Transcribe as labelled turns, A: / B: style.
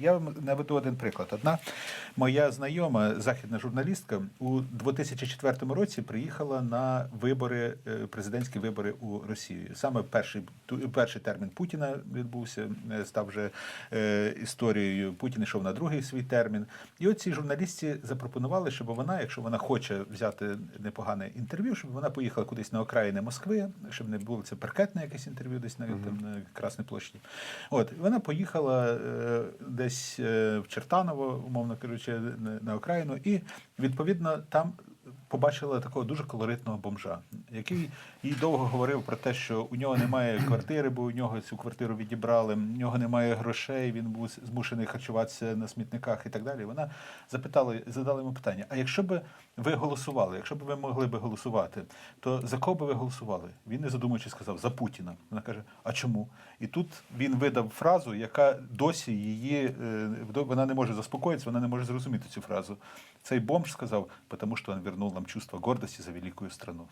A: Я вам наведу один приклад. Одна моя знайома, західна журналістка, у 2004 році приїхала на вибори, е, президентські вибори у Росії. Саме перший перший термін Путіна відбувся, е, став вже е, історією. Путін йшов на другий свій термін. І от цій журналістці запропонували, щоб вона, якщо вона хоче взяти непогане інтерв'ю, щоб вона поїхала кудись на окраїни Москви, щоб не було це паркетне якесь інтерв'ю, десь на, там, на Красній площі. От вона поїхала е, десь е, в Чертаново, умовно кажучи, на, окраїну, і відповідно там. Побачила такого дуже колоритного бомжа, який їй довго говорив про те, що у нього немає квартири, бо у нього цю квартиру відібрали, у нього немає грошей, він був змушений харчуватися на смітниках і так далі. Вона запитала, задала йому питання: а якщо б ви голосували, якщо б ви могли би голосувати, то за кого би ви голосували? Він не задумуючись сказав за Путіна. Вона каже: А чому? І тут він видав фразу, яка досі її е, вона не може заспокоїтися, вона не може зрозуміти цю фразу. Цей бомж сказав, тому що він вернув нам чувство гордості за велику страну.